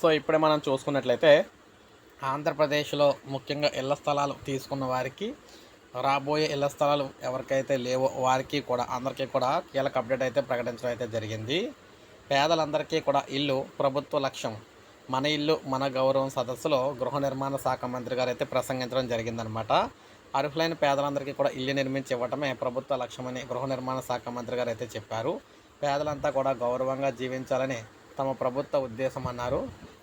So ఇప్పుడే మనం చూసుకున్నట్లయితే ఆంధ్రప్రదేశ్లో ముఖ్యంగా ఇళ్ళ స్థలాలు తీసుకున్న వారికి రాబోయే ఇళ్ళ స్థలాలు ఎవరికైతే లేవో వారికి కూడా అందరికీ కూడా కీలక అప్డేట్ అయితే ప్రకటించడం అయితే జరిగింది. పేదలందరికీ కూడా ఇల్లు ప్రభుత్వ లక్ష్యం. మన ఇల్లు మన గౌరవం సదస్సులో గృహ నిర్మాణ శాఖ మంత్రి గారు అయితే ప్రసంగించడం జరిగిందనమాట అర్హులైన పేదలందరికీ కూడా ఇల్లు నిర్మించి ఇవ్వటమే ప్రభుత్వ లక్ష్యమని గృహ నిర్మాణ శాఖ మంత్రి గారు అయితే చెప్పారు. పేదలంతా కూడా గౌరవంగా జీవించాలని తమ ప్రభుత్వ ఉద్దేశం అన్నారు.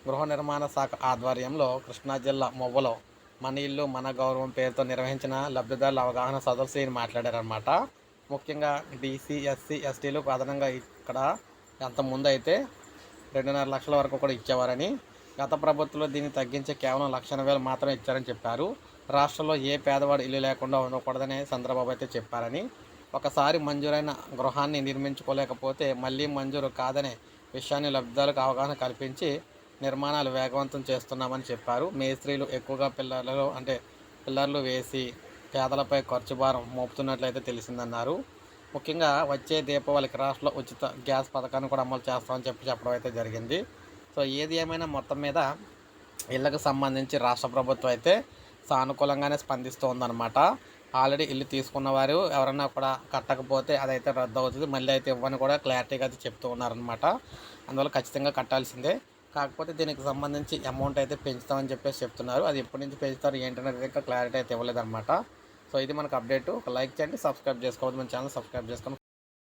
గృహ నిర్మాణ శాఖ ఆధ్వర్యంలో కృష్ణా జిల్లా మొవ్వలో మన ఇల్లు మన గౌరవం పేరుతో నిర్వహించిన లబ్ధిదారుల అవగాహన సదస్సు ఈయన మాట్లాడారనమాట ముఖ్యంగా బీసీ ఎస్సీ ఎస్టీలకు అదనంగా ఇక్కడ ఎంత ముందు అయితే రెండున్నర లక్షల వరకు కూడా ఇచ్చేవారని గత ప్రభుత్వంలో దీన్ని తగ్గించి కేవలం లక్షల వేలు మాత్రమే ఇచ్చారని చెప్పారు. రాష్ట్రంలో ఏ పేదవాడు ఇల్లు లేకుండా ఉండకూడదని చంద్రబాబు అయితే చెప్పారని. ఒకసారి మంజూరైన గృహాన్ని నిర్మించుకోలేకపోతే మళ్ళీ మంజూరు కాదనే విషయాన్ని లబ్ధిదారులకు అవగాహన కల్పించి నిర్మాణాలు వేగవంతం చేస్తున్నామని చెప్పారు. మేస్త్రీలు ఎక్కువగా పిల్లర్లు అంటే పిల్లర్లు వేసి పేదలపై ఖర్చు భారం మోపుతున్నట్లయితే తెలిసిందన్నారు. ముఖ్యంగా వచ్చే దీపావళికి రాష్ట్రంలో ఉచిత గ్యాస్ పథకాన్ని కూడా అమలు చేస్తామని చెప్పి చెప్పడం అయితే జరిగింది. సో ఏది ఏమైనా మొత్తం మీద ఇళ్ళకు సంబంధించి రాష్ట్ర ప్రభుత్వం అయితే సానుకూలంగానే స్పందిస్తూ ఆల్రెడీ ఇల్లు తీసుకున్న వారు ఎవరన్నా కూడా కట్టకపోతే అదైతే రద్దు అవుతుంది మళ్ళీ అయితే ఇవ్వని కూడా క్లారిటీగా అయితే చెప్తూ ఉన్నారనమాట అందువల్ల ఖచ్చితంగా కట్టాల్సిందే. కాకపోతే దీనికి సంబంధించి అమౌంట్ అయితే పెంచుతామని చెప్పేసి చెప్తున్నారు. అది ఎప్పటి నుంచి పెంచుతారు ఏంటనేది ఇంకా క్లారిటీ అయితే ఇవ్వలేదన్నమాట. సో ఇది మనకు అప్డేట్ ఒక లైక్ చేయండి సబ్స్క్రైబ్ చేసుకోవద్దు. మన ఛానల్ సబ్స్క్రైబ్ చేసుకోండి.